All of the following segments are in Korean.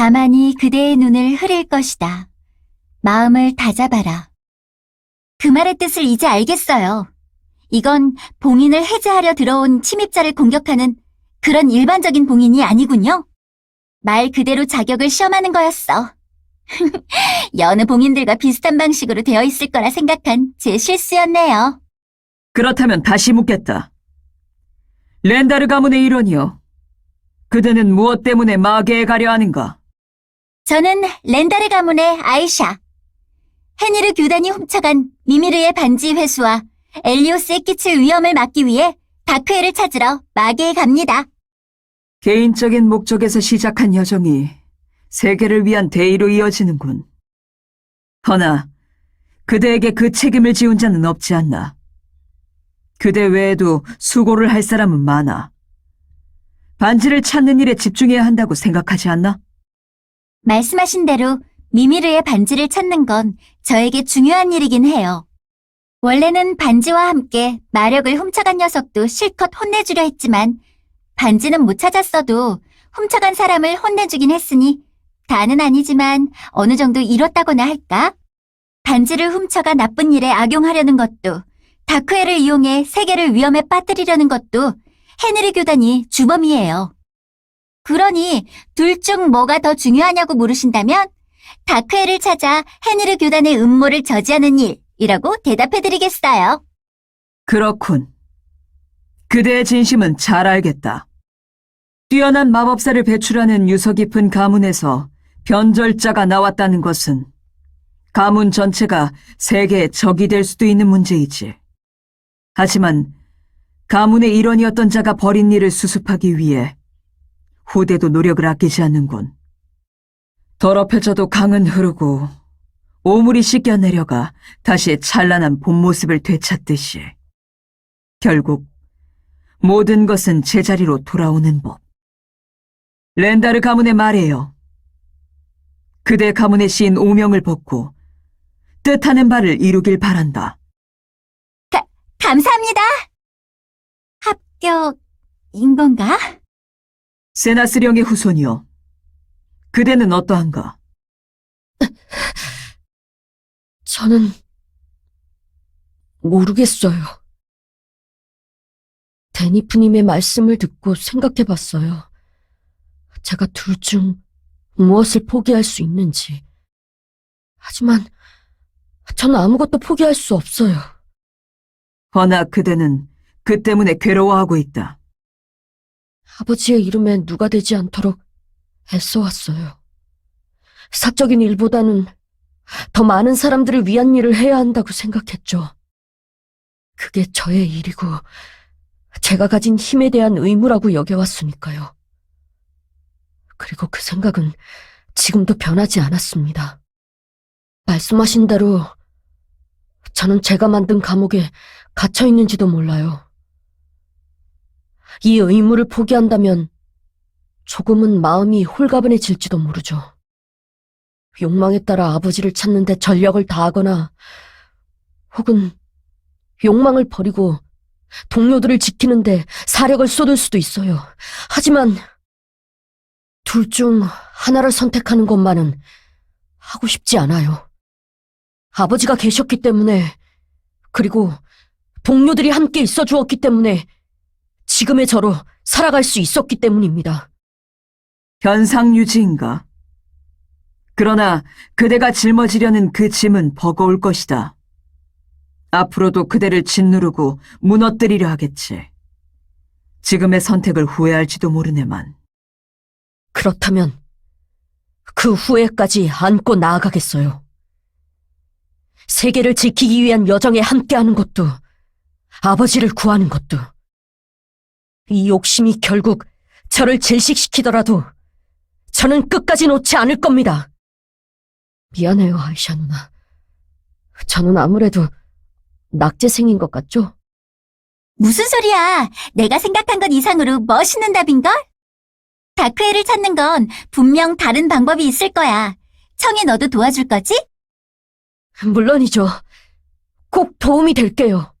가만히 그대의 눈을 흐릴 것이다. 마음을 다잡아라. 그 말의 뜻을 이제 알겠어요. 이건 봉인을 해제하려 들어온 침입자를 공격하는 그런 일반적인 봉인이 아니군요. 말 그대로 자격을 시험하는 거였어. 여느 봉인들과 비슷한 방식으로 되어 있을 거라 생각한 제 실수였네요. 그렇다면 다시 묻겠다. 렌다르 가문의 일원이요. 그대는 무엇 때문에 마계에 가려 하는가? 저는 렌다르 가문의 아이샤. 헤니르 교단이 훔쳐간 미미르의 반지 회수와 엘리오스에 끼칠 위험을 막기 위해 다크엘을 찾으러 마계에 갑니다. 개인적인 목적에서 시작한 여정이 세계를 위한 대의로 이어지는군. 허나 그대에게 그 책임을 지운 자는 없지 않나. 그대 외에도 수고를 할 사람은 많아. 반지를 찾는 일에 집중해야 한다고 생각하지 않나? 말씀하신 대로 미미르의 반지를 찾는 건 저에게 중요한 일이긴 해요. 원래는 반지와 함께 마력을 훔쳐간 녀석도 실컷 혼내주려 했지만 반지는 못 찾았어도 훔쳐간 사람을 혼내주긴 했으니 다는 아니지만 어느 정도 이뤘다고나 할까? 반지를 훔쳐가 나쁜 일에 악용하려는 것도 다크엘을 이용해 세계를 위험에 빠뜨리려는 것도 헤느리 교단이 주범이에요. 그러니 둘 중 뭐가 더 중요하냐고 물으신다면 다크엘을 찾아 헤느르 교단의 음모를 저지하는 일이라고 대답해드리겠어요. 그렇군. 그대의 진심은 잘 알겠다. 뛰어난 마법사를 배출하는 유서 깊은 가문에서 변절자가 나왔다는 것은 가문 전체가 세계의 적이 될 수도 있는 문제이지. 하지만 가문의 일원이었던 자가 벌인 일을 수습하기 위해 후대도 노력을 아끼지 않는군. 더럽혀져도 강은 흐르고 오물이 씻겨 내려가 다시 찬란한 본 모습을 되찾듯이 결국 모든 것은 제자리로 돌아오는 법. 렌다르 가문의 말이에요. 그대 가문의 시인 오명을 벗고 뜻하는 바를 이루길 바란다. 감사합니다. 합격인 건가? 세나스령의 후손이요. 그대는 어떠한가? 저는 모르겠어요. 데니프님의 말씀을 듣고 생각해 봤어요. 제가 둘 중 무엇을 포기할 수 있는지. 하지만 저는 아무것도 포기할 수 없어요. 허나 그대는 그 때문에 괴로워하고 있다. 아버지의 이름에 누가 되지 않도록 애써왔어요. 사적인 일보다는 더 많은 사람들을 위한 일을 해야 한다고 생각했죠. 그게 저의 일이고 제가 가진 힘에 대한 의무라고 여겨왔으니까요. 그리고 그 생각은 지금도 변하지 않았습니다. 말씀하신 대로 저는 제가 만든 감옥에 갇혀 있는지도 몰라요. 이 의무를 포기한다면 조금은 마음이 홀가분해질지도 모르죠. 욕망에 따라 아버지를 찾는데 전력을 다하거나 혹은 욕망을 버리고 동료들을 지키는데 사력을 쏟을 수도 있어요. 하지만 둘 중 하나를 선택하는 것만은 하고 싶지 않아요. 아버지가 계셨기 때문에 그리고 동료들이 함께 있어 주었기 때문에 지금의 저로 살아갈 수 있었기 때문입니다. 현상 유지인가? 그러나 그대가 짊어지려는 그 짐은 버거울 것이다. 앞으로도 그대를 짓누르고 무너뜨리려 하겠지. 지금의 선택을 후회할지도 모르네만. 그렇다면 그 후회까지 안고 나아가겠어요. 세계를 지키기 위한 여정에 함께하는 것도 아버지를 구하는 것도 이 욕심이 결국 저를 질식시키더라도 저는 끝까지 놓지 않을 겁니다. 미안해요, 아이샤 누나. 저는 아무래도 낙제생인 것 같죠? 무슨 소리야? 내가 생각한 것 이상으로 멋있는 답인걸? 다크엘을 찾는 건 분명 다른 방법이 있을 거야. 청이 너도 도와줄 거지? 물론이죠. 꼭 도움이 될게요.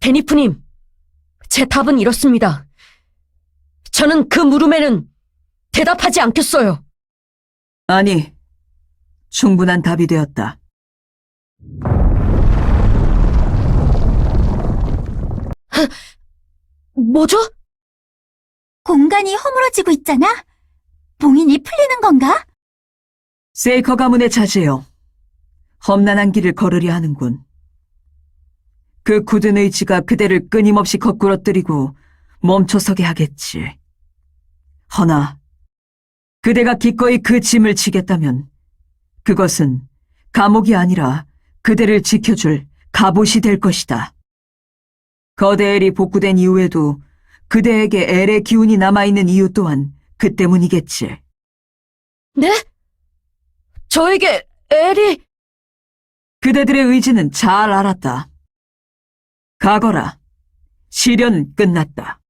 데니프님, 제 답은 이렇습니다. 저는 그 물음에는 대답하지 않겠어요. 아니, 충분한 답이 되었다. 뭐죠? 공간이 허물어지고 있잖아? 봉인이 풀리는 건가? 세이커 가문의 자제여. 험난한 길을 걸으려 하는군. 그 굳은 의지가 그대를 끊임없이 거꾸러뜨리고 멈춰서게 하겠지. 허나, 그대가 기꺼이 그 짐을 지겠다면, 그것은 감옥이 아니라 그대를 지켜줄 갑옷이 될 것이다. 거대 엘이 복구된 이후에도 그대에게 엘의 기운이 남아있는 이유 또한 그 때문이겠지. 네? 저에게 엘이 그대들의 의지는 잘 알았다. 가거라. 시련 끝났다.